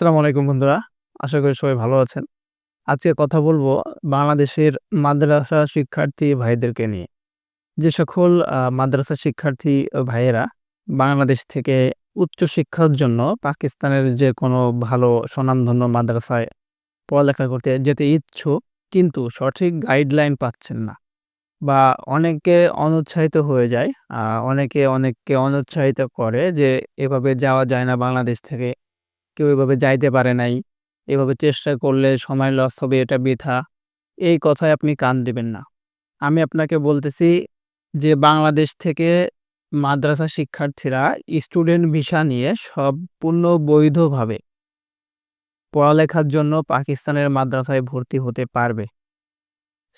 আসসালামু আলাইকুম বন্ধুরা। আশা করি সবাই ভালো আছেন। আজকে কথা বলব বাংলাদেশের মাদ্রাসা শিক্ষার্থী ভাইদেরকে নিয়ে। যে সকল মাদ্রাসা শিক্ষার্থী ভাইয়েরা বাংলাদেশ থেকে উচ্চ শিক্ষার জন্য পাকিস্তানের যে কোনো ভালো স্বনামধন্য মাদ্রাসায় পড়ালেখা করতে যেতে ইচ্ছুক, কিন্তু সঠিক গাইডলাইন পাচ্ছেন না। বা অনেকে অনুৎসাহিত হয়ে যায়। অনেকে অনেককে অনুৎসাহিত করে যে এভাবে যাওয়া যায় না বাংলাদেশ থেকে। কেউ এভাবে যাইতে পারে নাই। এভাবে চেষ্টা করলে সময় লস হবে, এটা বৃথা। এই কথায় আপনি কান দিবেন না। আমি আপনাকে বলতেছি যে বাংলাদেশ থেকে মাদ্রাসা শিক্ষার্থীরা স্টুডেন্ট ভিসা নিয়ে সম্পূর্ণ বৈধভাবে পড়ালেখার জন্য পাকিস্তানের মাদ্রাসায় ভর্তি হতে পারবে।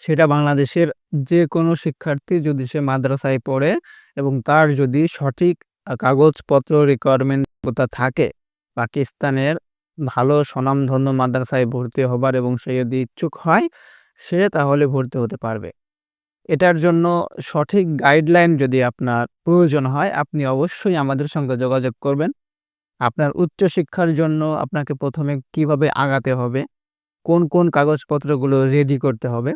সেটা বাংলাদেশের যে কোনো শিক্ষার্থী যদি সে মাদ্রাসায় পড়ে এবং তার যদি সঠিক কাগজপত্র রিকোয়ারমেন্ট থাকে পাকিস্তানের ভালো স্বনামধন্য মাদ্রাসায় ভর্তি হবার এবং সে যদি ইচ্ছুক হয় সে তাহলে ভর্তি হতে পারবে। এটার জন্য সঠিক গাইডলাইন যদি আপনার প্রয়োজন হয় আপনি অবশ্যই আমাদের সঙ্গে যোগাযোগ করবেন। আপনার উচ্চশিক্ষার জন্য আপনাকে প্রথমে কীভাবে আগাতে হবে, কোন, কোন কাগজপত্রগুলো রেডি করতে হবে,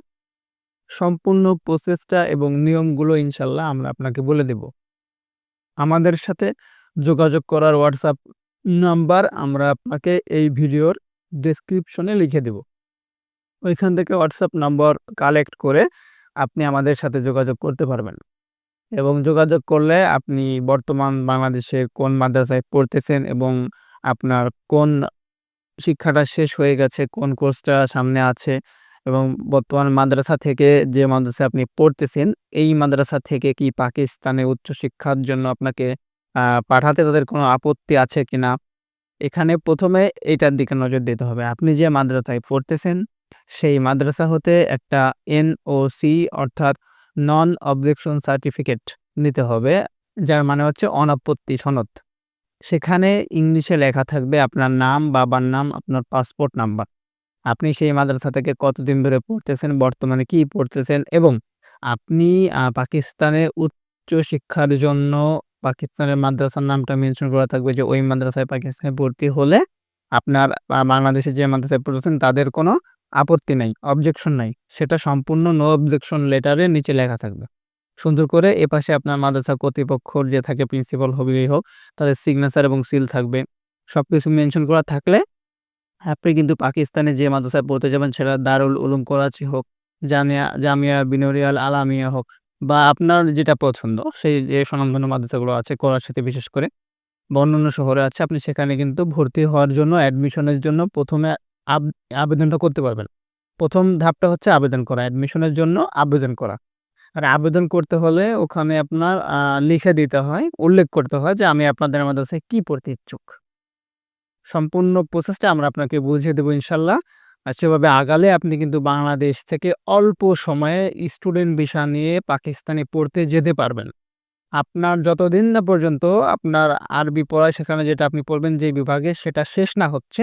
সম্পূর্ণ প্রসেসটা এবং নিয়মগুলো ইনশাল্লাহ আমরা আপনাকে বলে দেব। আমাদের সাথে যোগাযোগ করার হোয়াটসঅ্যাপ নাম্বার আমরা আপনাকে এই ভিডিওর ডেসক্রিপশনে লিখে দেব। ওইখান থেকে হোয়াটসঅ্যাপ নম্বর কালেক্ট করে আপনি আমাদের সাথে যোগাযোগ করতে পারবেন। এবং যোগাযোগ করলে আপনি বর্তমান বাংলাদেশের কোন মাদ্রাসায় পড়তেছেন এবং আপনার কোন শিক্ষাটা শেষ হয়ে গেছে, কোন কোর্সটা সামনে আছে এবং বর্তমান মাদ্রাসা থেকে যে মাদ্রাসায় আপনি পড়তেছেন এই মাদ্রাসা থেকে কি পাকিস্তানে উচ্চশিক্ষার জন্য আপনাকে পাঠাতে তাদের কোনো আপত্তি আছে কিনা? এখানে প্রথমে এইটার দিকে নজর দিতে হবে। আপনি যে মাদ্রাসায় পড়তেছেন সেই মাদ্রাসা হতে একটা এনওসি অর্থাৎ নন অবজেকশন সার্টিফিকেট নিতে হবে। যার মানে হচ্ছে অনাপত্তি সনদ। সেখানে ইংলিশে লেখা থাকবে আপনার নাম, বাবার নাম, আপনার পাসপোর্ট নাম্বার। আপনি সেই মাদ্রাসা থেকে কতদিন ধরে পড়তেছেন, বর্তমানে কি পড়তেছেন এবং আপনি পাকিস্তানে উচ্চশিক্ষার জন্য পাকিস্তানের মাদ্রাসার নামটা মেনশন করা থাকবে যে ওই মাদ্রাসায় পাকিস্তানে ভর্তি হলে আপনার বাংলাদেশে যে মাদ্রাসায় পড়তেছেন তাদের কোনো আপত্তি নাই, অবজেকশন নাই। সেটা সম্পূর্ণ নো অবজেকশন লেটারের নিচে লেখা থাকবে। সুন্দর করে এপাশে আপনার মাদ্রাসা কর্তৃপক্ষর যে থাকে প্রিন্সিপাল হবেই হোক তাদের সিগনেচার এবং সিল থাকবে। সবকিছু মেনশন করা থাকলে আপনি কিন্তু পাকিস্তানে যে মাদ্রাসায় পড়তে যাবেন সেটা দারুল উলুম করাচি হোক, জামিয়া জামিয়া বিনোরিয়াল আলামিয়া হোক বা আপনার যেটা পছন্দ সেই যে স্বনামধন্য মাদ্রাসাগুলো আছে করাচিতে বিশেষ করে বা অন্যান্য শহরে আছে আপনি সেখানে কিন্তু ভর্তি হওয়ার জন্য অ্যাডমিশনের জন্য প্রথমে আবেদনটা করতে পারবেন। প্রথম ধাপটা হচ্ছে আবেদন করা। অ্যাডমিশনের জন্য আবেদন করা। আর আবেদন করতে হলে ওখানে আপনার লিখে দিতে হয়, উল্লেখ করতে হয় যে আমি আপনাদের মাদ্রাসায় কি পড়তে ইচ্ছুক। সম্পূর্ণ প্রসেসটা আমরা আপনাকে বুঝিয়ে দেবো ইনশাল্লাহ। আর সেভাবে আগালে আপনি কিন্তু বাংলাদেশ থেকে অল্প সময়ে স্টুডেন্ট ভিসা নিয়ে পাকিস্তানে পড়তে যেতে পারবেন। আপনার যতদিন না পর্যন্ত আপনার আরবি পড়া সেখানে যেটা আপনি পড়বেন যে বিভাগে সেটা শেষ না হচ্ছে,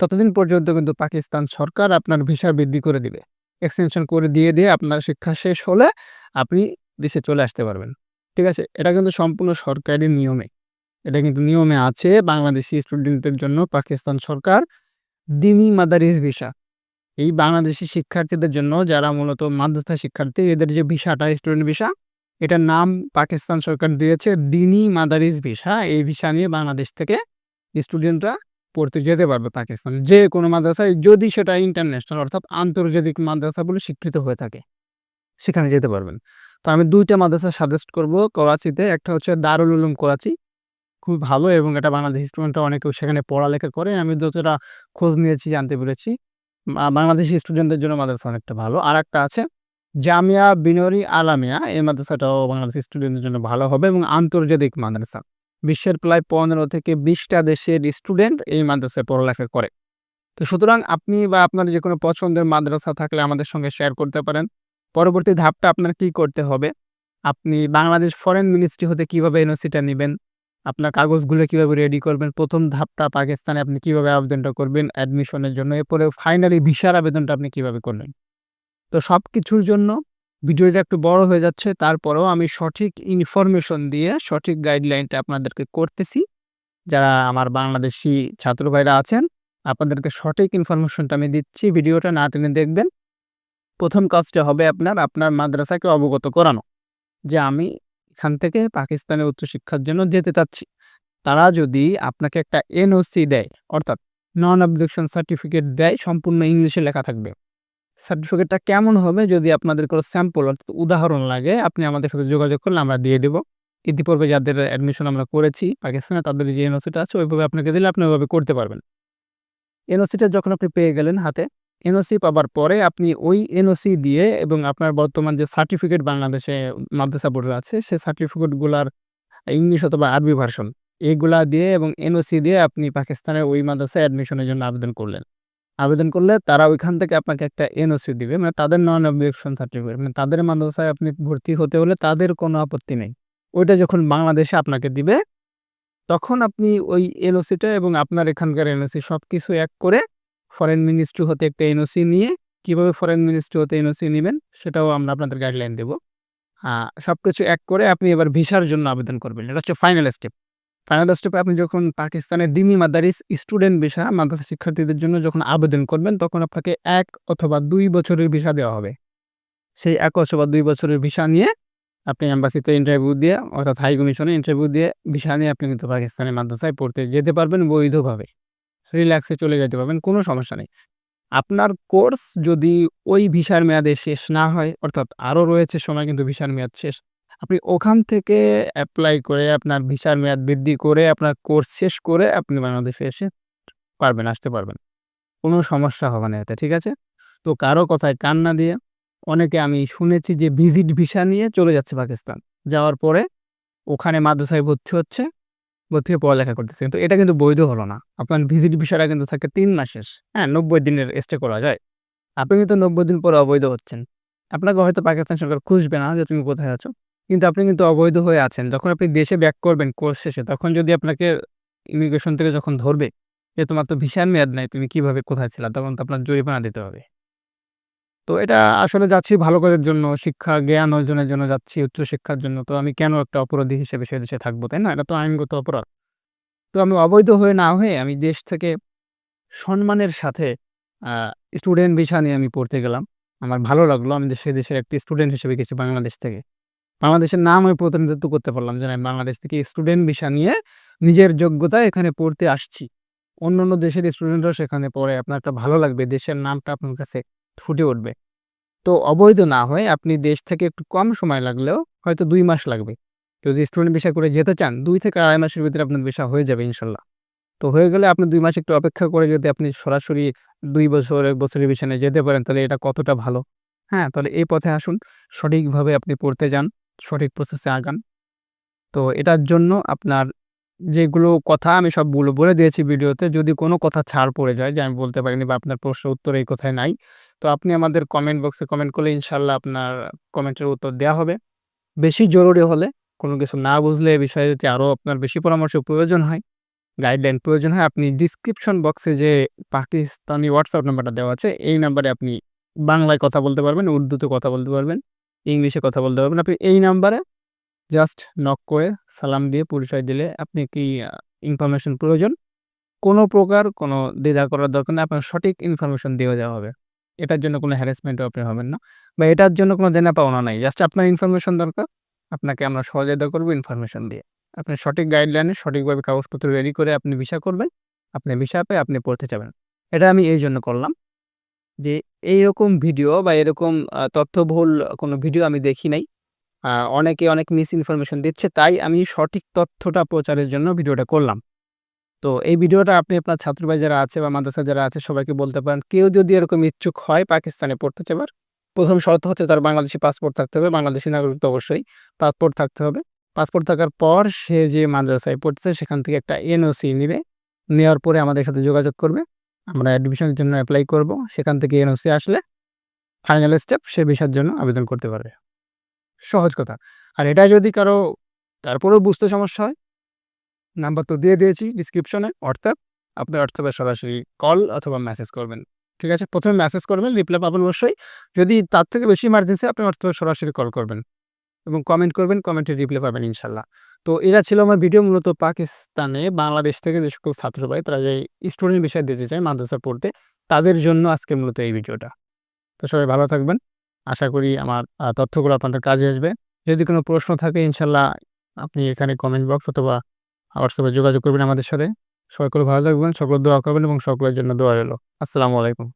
ততদিন পর্যন্ত কিন্তু পাকিস্তান সরকার আপনার ভিসা বৃদ্ধি করে দিবে। এক্সটেনশন করে দিয়ে, দিয়ে আপনার শিক্ষা শেষ হলে আপনি দেশে চলে আসতে পারবেন। ঠিক আছে? এটা কিন্তু সম্পূর্ণ সরকারি নিয়মে। এটা কিন্তু নিয়মে আছে বাংলাদেশি স্টুডেন্টদের জন্য পাকিস্তান সরকার দিনী মাদারিস ভিসা। এই বাংলাদেশি শিক্ষার্থীদের জন্য যারা মূলত মাদ্রাসা শিক্ষার্থী, এদের যে ভিসাটা স্টুডেন্ট ভিসা, এটার নাম পাকিস্তান সরকার দিয়েছে দিনী মাদারিস ভিসা। এই ভিসা নিয়ে বাংলাদেশ থেকে স্টুডেন্টরা পড়তে যেতে পারবে পাকিস্তান। যে কোনো মাদ্রাসায়, যদি সেটা ইন্টারন্যাশনাল অর্থাৎ আন্তর্জাতিক মাদ্রাসা বলে স্বীকৃত হয়ে থাকে। সেখানে যেতে পারবেন। তো আমি দুইটা মাদ্রাসা সাজেস্ট করব করাচিতে। একটা হচ্ছে দারুল উলুম করাচি। খুবই ভালো এবং এটা বাংলাদেশ স্টুডেন্টরা অনেকেও সেখানে পড়ালেখা করে। আমি যতটা খোঁজ নিয়েছি, জানতে পেরেছি। বাংলাদেশি স্টুডেন্টদের জন্য মাদ্রাসা অনেকটা ভালো। আর একটা আছে, জামিয়া বিনোরি আলামিয়া। এই মাদ্রাসাটাও বাংলাদেশি স্টুডেন্টদের জন্য ভালো হবে এবং আন্তর্জাতিক মাদ্রাসা। বিশ্বের প্রায় ১৫ থেকে বিশটা দেশের স্টুডেন্ট এই মাদ্রাসায় পড়ালেখা করে। তো সুতরাং আপনি বা আপনার যেকোনো পছন্দের মাদ্রাসা থাকলে আমাদের সঙ্গে শেয়ার করতে পারেন। পরবর্তী ধাপটা আপনার কি করতে হবে? আপনি বাংলাদেশ ফরেন মিনিস্ট্রি হতে কীভাবে এনওসিটা নিবেন? আপনার কাগজগুলো কীভাবে রেডি করবেন? প্রথম ধাপটা পাকিস্তানে আপনি কীভাবে আবেদনটা করবেন অ্যাডমিশনের জন্য? এরপরে ফাইনালি ভিসার আবেদনটা আপনি কীভাবে করলেন তো সব কিছুর জন্য ভিডিওটা একটু বড় হয়ে যাচ্ছে। তারপরেও আমি সঠিক ইনফরমেশন দিয়ে সঠিক গাইডলাইনটা আপনাদেরকে করতেছি। যারা আমার বাংলাদেশি ছাত্র ভাইরা আছেন, আপনাদেরকে সঠিক ইনফরমেশনটা আমি দিচ্ছি ভিডিওটা না টেনে দেখবেন প্রথম কাজটা হবে আপনার আপনার মাদ্রাসাকে অবগত করানো যে আমি এখান থেকে পাকিস্তানে উচ্চশিক্ষার জন্য যেতে চাচ্ছি। তারা যদি আপনাকে একটা এনওসি দেয়, অর্থাৎ নন অবজেকশন সার্টিফিকেট দেয়, সম্পূর্ণ ইংলিশে লেখা থাকবে। সার্টিফিকেটটা কেমন হবে যদি আপনাদের কোনো স্যাম্পল অর্থাৎ উদাহরণ লাগে, আপনি আমাদের সাথে যোগাযোগ করলে আমরা দিয়ে দেবো। ইতিপূর্বে যাদের অ্যাডমিশন আমরা করেছি পাকিস্তানে, তাদের যে এনওসিটা আছে, ওইভাবে আপনাকে দিলে আপনি ওইভাবে করতে পারবেন। এনওসিটা যখন আপনি পেয়ে গেলেন হাতে এনওসি পাবার পরে আপনি ওই এনওসি দিয়ে এবং আপনার বর্তমান যে সার্টিফিকেট বাংলাদেশে মাদ্রাসা বোর্ডের আছে সেই সার্টিফিকেটগুলার ইংলিশ অথবা আরবি ভার্সন এগুলা দিয়ে এবং এনওসি দিয়ে আপনি পাকিস্তানের ওই মাদ্রাসায় অ্যাডমিশনের জন্য আবেদন করলেন। আবেদন করলে তারা ওইখান থেকে আপনাকে একটা এনওসি দিবে মানে তাদের নন অবজেকশন সার্টিফিকেট মানে তাদের মাদ্রাসায় আপনি ভর্তি হতে হলে তাদের কোনো আপত্তি নেই। ওইটা যখন বাংলাদেশে আপনাকে দিবে, তখন আপনি ওই এনওসিটা এবং আপনার এখানকার এনওসি সব কিছু এক করে ফরেন মিনিস্ট্রি হতে একটা এনওসি নিয়ে কীভাবে ফরেন মিনিস্ট্রি হতে এনওসি নেবেন সেটাও আমরা আপনাদের গাইডলাইন দেবো। সব কিছু এক করে আপনি এবার ভিসার জন্য আবেদন করবেন। এটা হচ্ছে ফাইনাল স্টেপ ফাইনাল স্টেপে আপনি যখন পাকিস্তানের দিনী মাদারিস স্টুডেন্ট ভিসা মাদ্রাসা শিক্ষার্থীদের জন্য যখন আবেদন করবেন, তখন আপনাকে এক অথবা দুই বছরের ভিসা দেওয়া হবে। সেই এক অথবা দুই বছরের ভিসা নিয়ে আপনি অ্যাম্বাসিতে ইন্টারভিউ দিয়ে, অর্থাৎ হাই কমিশনে ইন্টারভিউ দিয়ে, ভিসা নিয়ে আপনি কিন্তু পাকিস্তানের মাদ্রাসায় পড়তে যেতে পারবেন বৈধভাবে। রিল্যাক্সে চলে যেতে পারবেন, কোনো সমস্যা নেই। আপনার কোর্স যদি ওই ভিসার মেয়াদে শেষ না হয়, অর্থাৎ আরও রয়েছে সময় কিন্তু ভিসার মেয়াদ শেষ, আপনি ওখান থেকে অ্যাপ্লাই করে আপনার ভিসার মেয়াদ বৃদ্ধি করে, আপনার কোর্স শেষ করে আপনি বাংলাদেশে এসে পারবেন, আসতে পারবেন। কোনো সমস্যা হবে না এতে, ঠিক আছে? তো কারও কথায় কান না দিয়ে অনেকে আমি শুনেছি যে ভিজিট ভিসা নিয়ে চলে যাচ্ছে পাকিস্তান। যাওয়ার পরে ওখানে মাদ্রাসায় ভর্তি হচ্ছে হয়ে পড়ালেখা করতেছে। কিন্তু এটা কিন্তু বৈধ হলো না। আপনার ভিজিট ভিসাটা কিন্তু থাকে তিন মাসের। হ্যাঁ নব্বই দিনের স্টে করা যায়। আপনি কিন্তু নব্বই দিন পরে অবৈধ হচ্ছেন। আপনাকে হয়তো পাকিস্তান সরকার খুঁজবে না যে তুমি কোথায় আছো। কিন্তু আপনি কিন্তু অবৈধ হয়ে আছেন। যখন আপনি দেশে ব্যাক করবেন কোর্স শেষে, তখন যদি আপনাকে ইমিগ্রেশন থেকে যখন ধরবে, যে তোমার তো ভিসার মেয়াদ নাই, তুমি কীভাবে কোথায় ছিলা, তখন তো আপনার জরিমানা দিতে হবে। তো এটা আসলে যাচ্ছি ভালো কাজের জন্য, শিক্ষা, জ্ঞান অর্জনের জন্য যাচ্ছি, উচ্চশিক্ষার জন্য। তো আমি কেন একটা অপরাধী হিসেবে সে দেশে থাকব, তাই না? এটা তো আইনগত অপরাধ। তো আমি অবৈধ হয়ে না হয়ে আমি দেশ থেকে সম্মানের সাথে স্টুডেন্ট ভিসা নিয়ে আমি পড়তে গেলাম। আমার ভালো লাগল, আমি সে দেশের একটি স্টুডেন্ট হিসেবে গেছি বাংলাদেশ থেকে। বাংলাদেশের নাম আমি প্রতিনিধিত্ব করতে পারলাম যে আমি বাংলাদেশ থেকে স্টুডেন্ট ভিসা নিয়ে নিজের যোগ্যতা এখানে পড়তে আসছি। অন্য অন্য দেশের স্টুডেন্টরা সেখানে পড়ে, আপনার একটা ভালো লাগবে, দেশের নামটা আপনার কাছে ফুটে উঠবে। তো অবৈধ না হয়ে আপনি দেশ থেকে একটু কম সময় লাগলেও হয়তো দুই মাস লাগবে। যদি স্টুডেন্ট ভিসা করে যেতে চান, দুই থেকে আড়াই মাসের ভিতরে আপনার ভিসা হয়ে যাবে ইনশাল্লাহ। তো হয়ে গেলে আপনি দুই মাস একটু অপেক্ষা করে যদি আপনি সরাসরি দুই বছর, এক বছরের পিছনে যেতে পারেন, তাহলে এটা কতটা ভালো? হ্যাঁ তাহলে এই পথে আসুন, সঠিকভাবে আপনি পড়তে যান, সঠিক প্রসেসে আগান। তো এটার জন্য আপনার যেগুলো কথা আমি সবগুলো বলে দিয়েছি ভিডিওতে, যদি কোনো কথা ছাড় পড়ে যায়, যে আমি বলতে পারিনি বা আপনার প্রশ্ন উত্তর এই কথায় নাই, তো আপনি আমাদের কমেন্ট বক্সে কমেন্ট করলে ইনশাল্লাহ আপনার কমেন্টের উত্তর দেওয়া হবে। বেশি জরুরি হলে, কোনো কিছু না বুঝলে এ বিষয়ে যদি আরও আপনার বেশি পরামর্শ প্রয়োজন হয় গাইডলাইন প্রয়োজন হয়, আপনি ডিসক্রিপশন বক্সে যে পাকিস্তানি হোয়াটসঅ্যাপ নাম্বারটা দেওয়া আছে, এই নাম্বারে আপনি বাংলায় কথা বলতে পারবেন, উর্দুতে কথা বলতে পারবেন, ইংলিশে কথা বলতে পারবেন, আপনি এই নাম্বারে জাস্ট নক করে সালাম দিয়ে পরিচয় দিলে আপনি কি ইনফরমেশন প্রয়োজন? কোনো প্রকার কোনো দ্বিধা করার দরকার নেই, আপনার সঠিক ইনফরমেশন দিয়ে দেওয়া হবে। এটার জন্য কোনো হ্যারাসমেন্টও আপনি হবেন না। বা এটার জন্য কোনো দেনা পাওনা নাই, জাস্ট আপনার ইনফরমেশন দরকার। আপনাকে আমরা সহযোগিতা করব ইনফরমেশন দিয়ে। আপনি সঠিক গাইডলাইনে সঠিকভাবে কাগজপত্র রেডি করে আপনি ভিসা করবেন, আপনি ভিসা পেয়ে আপনি পড়তে যাবেন। এটা আমি এই জন্য করলাম যে, এইরকম ভিডিও বা এরকম তথ্যবহুল কোনো ভিডিও আমি দেখি নাই। অনেকে অনেক মিস ইনফরমেশন দিচ্ছে, তাই আমি সঠিক তথ্যটা প্রচারের জন্য ভিডিওটা করলাম। তো এই ভিডিওটা আপনি আপনার ছাত্রভাই যারা আছে বা মাদ্রাসা যারা আছে, সবাইকে বলতে পারেন, কেউ যদি এরকম ইচ্ছুক হয় পাকিস্তানে পড়তে চাবার প্রথম শর্ত হচ্ছে তার বাংলাদেশি পাসপোর্ট থাকতে হবে, বাংলাদেশি নাগরিক তো অবশ্যই পাসপোর্ট থাকতে হবে। পাসপোর্ট থাকার পর সে যে মাদ্রাসায় পড়তেছে সেখান থেকে একটা এনওসি নেবে, নেওয়ার পরে আমাদের সাথে যোগাযোগ করবে, আমরা অ্যাডমিশনের জন্য অ্যাপ্লাই করব, সেখান থেকে এনওসি আসলে ফাইনাল স্টেপ সে ভিসার জন্য আবেদন করতে পারবে। সহজ কথা। আর এটা যদি কারও তারপরেও বুঝতে সমস্যা হয়, নাম্বার তো দিয়ে দিয়েছি ডিসক্রিপশনে হোয়াটসঅ্যাপ আপনি হোয়াটসঅ্যাপে সরাসরি কল অথবা মেসেজ করবেন, ঠিক আছে? প্রথমে মেসেজ করবেন রিপ্লাই পাবেন অবশ্যই। যদি তার থেকে বেশি ইমার্জেন্সি আপনি হোয়াটসঅ্যাপে সরাসরি কল করবেন এবং কমেন্ট করবেন কমেন্টে রিপ্লাই পাবেন ইনশাল্লাহ। তো এরা ছিল আমার ভিডিও মূলত পাকিস্তানে, বাংলাদেশ থেকে যে সকল ছাত্র ভাই, তারা যে স্টুডেন্ট বিষয়ে দিতে চায় মাদ্রাসা পড়তে, তাদের জন্য আজকে মূলত এই ভিডিওটা তো সবাই ভালো থাকবেন। আশা করি আমার তথ্যগুলো আপনাদের কাজে আসবে। যদি কোনো প্রশ্ন থাকে, ইনশাল্লাহ আপনি এখানে কমেন্ট বক্স অথবা হোয়াটসঅ্যাপে যোগাযোগ করবেন আমাদের সাথে। সকল ভালো থাকবেন, সকল দোয়া করবেন এবং সকলের জন্য দোয়া রইল। আসসালামু আলাইকুম।